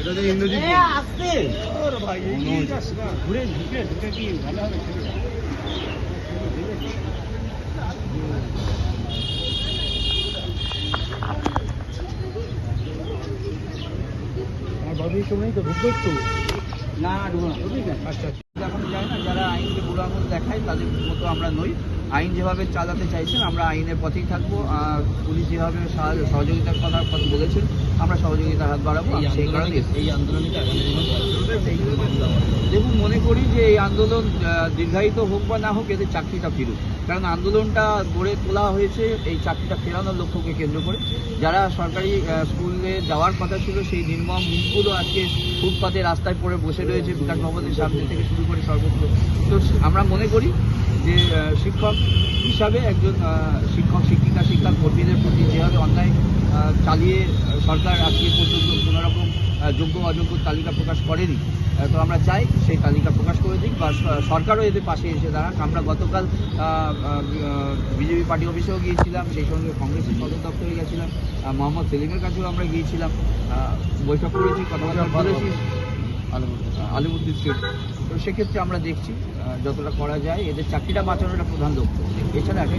আসতে। ওর ভাই এগিয়ে যাস ঘুরে ঢুকে ঢুকে কি ভালো হবে ছেলেটা? আর বাবু কেউ নেই তো ঢুকবে একটু। না না ঢুকো না। ঢুকবি না আচ্ছা এখন যায় না যারা আইনকে বুড়ো আঙুল দেখায় তাদের মতো আমরা নই। আইন যেভাবে চালাতে চাইছেন আমরা আইনের পথেই থাকব। আর পুলিশ যেভাবে সহযোগিতার কথা কথা বলেছেন আমরা সহযোগিতার হাত বাড়াবো সেই কারণে এই আন্দোলনে কি আগামী দিনে দেখুন মনে করি যে এই আন্দোলন দীর্ঘায়িত হোক বা না হোক এদের চাকরিটা ফিরুক। কারণ আন্দোলনটা গড়ে তোলা হয়েছে এই চাকরিটা ফেরানোর লক্ষ্যকে কেন্দ্র করে। যারা সরকারি স্কুলে যাওয়ার কথা ছিল সেই নির্মম মুখগুলো আজকে ফুটপাতে রাস্তায় পড়ে বসে রয়েছে বিকাশ ভবনের সামনে থেকে শুরু করে সর্বত্র। তো আমরা মনে করি যে শিক্ষক হিসাবে একজন শিক্ষক চালিয়ে সরকার আজকে পর্যন্ত কোনোরকম যোগ্য অযোগ্য তালিকা প্রকাশ করেনি। তো আমরা চাই সেই তালিকা প্রকাশ করে দিক বা সরকারও এদের পাশে এসে দাঁড়াক। আমরা গতকাল বিজেপি পার্টি অফিসেও গিয়েছিলাম সেই সঙ্গে কংগ্রেসের সদর দপ্তরে গেছিলাম মোহাম্মদ সেলিমের কাছেও আমরা গিয়েছিলাম। বৈঠক করেছি কথাবার্তা বলেছি। আলিমুদ্দিন স্টেট তো সেক্ষেত্রে আমরা দেখছি যতটা করা যায় এদের চাকরিটা বাঁচানোটা প্রধান লক্ষ্য। এছাড়া আসে